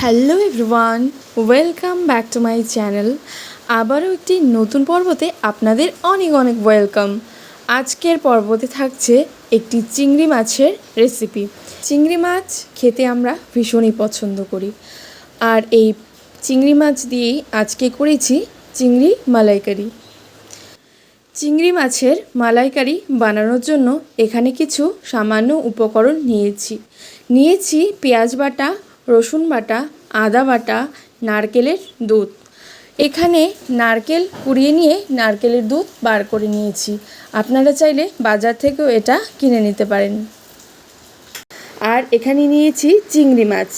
Hello everyone welcome back to my channel আবারও একটি নতুন পর্বতে আপনাদের অনেক অনেক ওয়েলকাম আজকের পর্বতে থাকছে একটি চিংড়ি মাছের রেসিপি চিংড়ি মাছ খেতে আমরা ভীষণই পছন্দ করি। আর এই চিংড়ি মাছ দিয়েই আজকে করেছি চিংড়ি মালাইকারি। চিংড়ি মাছের মালাইকারি বানানোর জন্য এখানে কিছু সামান্য উপকরণ নিয়েছি। নিয়েছি পেঁয়াজ বাটা রসুন বাটা, আদা বাটা, নারকেলের দুধ। এখানে নারকেল কুড়িয়ে নিয়ে নারকেলের দুধ বার করে নিয়েছি। আপনারা চাইলে বাজার থেকেও এটা কিনে নিতে পারেন। আর এখানে নিয়েছি চিংড়ি মাছ।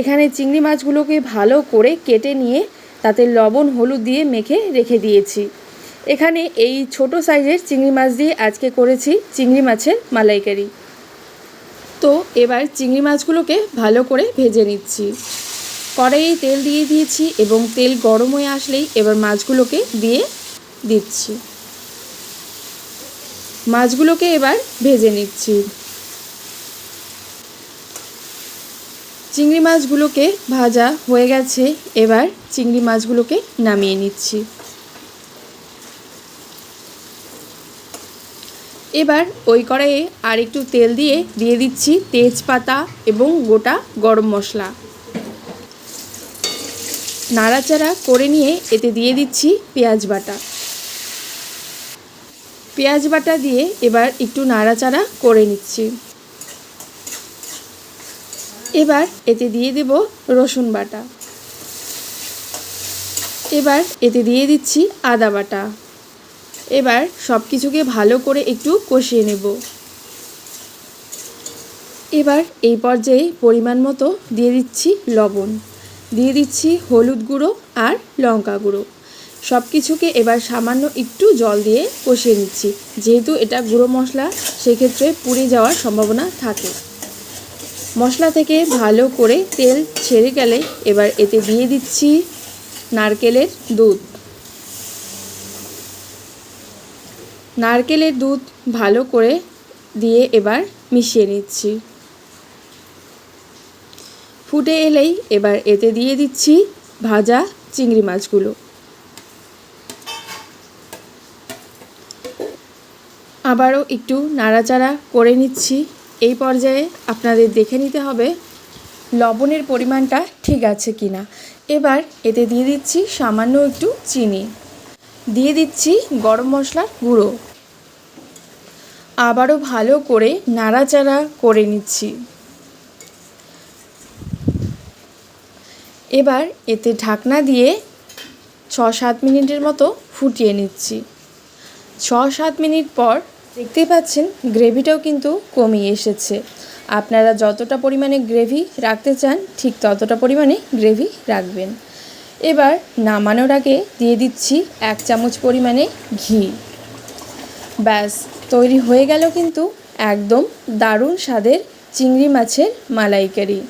এখানে চিংড়ি মাছগুলোকে ভালো করে কেটে নিয়ে তাতে লবণ, হলুদ দিয়ে মেখে রেখে দিয়েছি। এখানে এই ছোট সাইজের চিংড়ি মাছ দিয়ে আজকে করেছি চিংড়ি মাছের মালাইকারি। তো এবার চিংড়ি মাছগুলোকে ভালো করে ভেজে নিচ্ছি। কড়াইয়ে তেল দিয়ে দিয়েছি এবং তেল গরম হয়ে আসলেই এবার মাছগুলোকে দিয়ে দিচ্ছি। মাছগুলোকে এবার ভেজে নিচ্ছি। চিংড়ি মাছগুলোকে ভাজা হয়ে গেছে, এবার চিংড়ি মাছগুলোকে নামিয়ে নিচ্ছি। এবার ওই কড়াইয়ে আর একটু তেল দিয়ে দিয়ে দিচ্ছি তেজপাতা এবং গোটা গরম মশলা। নাড়াচাড়া করে নিয়ে এতে দিয়ে দিচ্ছি পেঁয়াজ বাটা। পেঁয়াজ বাটা দিয়ে এবার একটু নাড়াচাড়া করে নিচ্ছি। এবার এতে দিয়ে দেব রসুন বাটা। এবার এতে দিয়ে দিচ্ছি আদা বাটা। এবার সব কিছুকে ভালো করে একটু কষিয়ে নেব। এবার এই পর্যায়ে পরিমাণ মতো দিয়ে দিচ্ছি লবণ। দিয়ে দিচ্ছি হলুদ গুঁড়ো আর লঙ্কা গুঁড়ো। সব কিছুকে এবার সামান্য একটু জল দিয়ে কষিয়ে নিচ্ছি। যেহেতু এটা গুঁড়ো মশলা, সেক্ষেত্রে পুড়ে যাওয়ার সম্ভাবনা থাকে। মশলা থেকে ভালো করে তেল ছেড়ে গেলে এবার এতে দিয়ে দিচ্ছি নারকেলের দুধ। নারকেলের দুধ ভালো করে দিয়ে এবার মিশিয়ে নিচ্ছি। ফুটে এলেই এবার এতে দিয়ে দিচ্ছি ভাজা চিংড়ি মাছগুলো। আবারও একটু নাড়াচাড়া করে নিচ্ছি। এই পর্যায়ে আপনাদের দেখে নিতে হবে লবণের পরিমাণটা ঠিক আছে কি না এবার এতে দিয়ে দিচ্ছি সামান্য একটু চিনি। দিয়ে দিচ্ছি গরম মশলার গুঁড়ো। আবারও ভালো করে নাড়াচাড়া করে নিচ্ছি। এবার এতে ঢাকনা দিয়ে ছ সাত মিনিটের মতো ফুটিয়ে নিচ্ছি। ছ সাত মিনিট পর দেখতেই পাচ্ছেন গ্রেভিটাও কিন্তু কমিয়ে এসেছে। আপনারা যতটা পরিমাণে গ্রেভি রাখতে চান, ঠিক ততটা পরিমাণে গ্রেভি রাখবেন। এবার নামানোর আগে দিয়ে দিচ্ছি এক চামচ পরিমাণে ঘি। ব্যাস, তৈরি হয়ে গেল কিন্তু একদম দারুণ স্বাদের চিংড়ি মাছের মালাইকারি।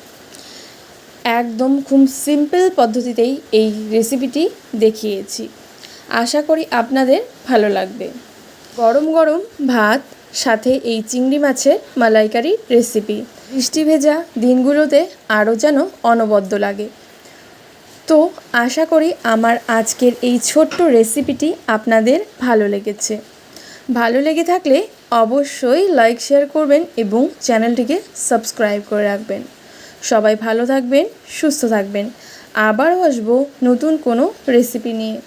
একদম খুব সিম্পল পদ্ধতিতেই এই রেসিপিটি দেখিয়েছি। আশা করি আপনাদের ভালো লাগবে। গরম গরম ভাত, সাথে এই চিংড়ি মাছের মালাইকারি রেসিপি বৃষ্টি ভেজা দিনগুলোতে আরও যেন অনবদ্য লাগে। তো আশা করি আমার আজকের এই ছোট্ট রেসিপিটি আপনাদের ভালো লেগেছে। ভালো লেগে থাকলে অবশ্যই লাইক, শেয়ার করবেন এবং চ্যানেলটিকে সাবস্ক্রাইব করে রাখবেন। সবাই ভালো থাকবেন, সুস্থ থাকবেন। আবার আসব নতুন কোনো রেসিপি নিয়ে।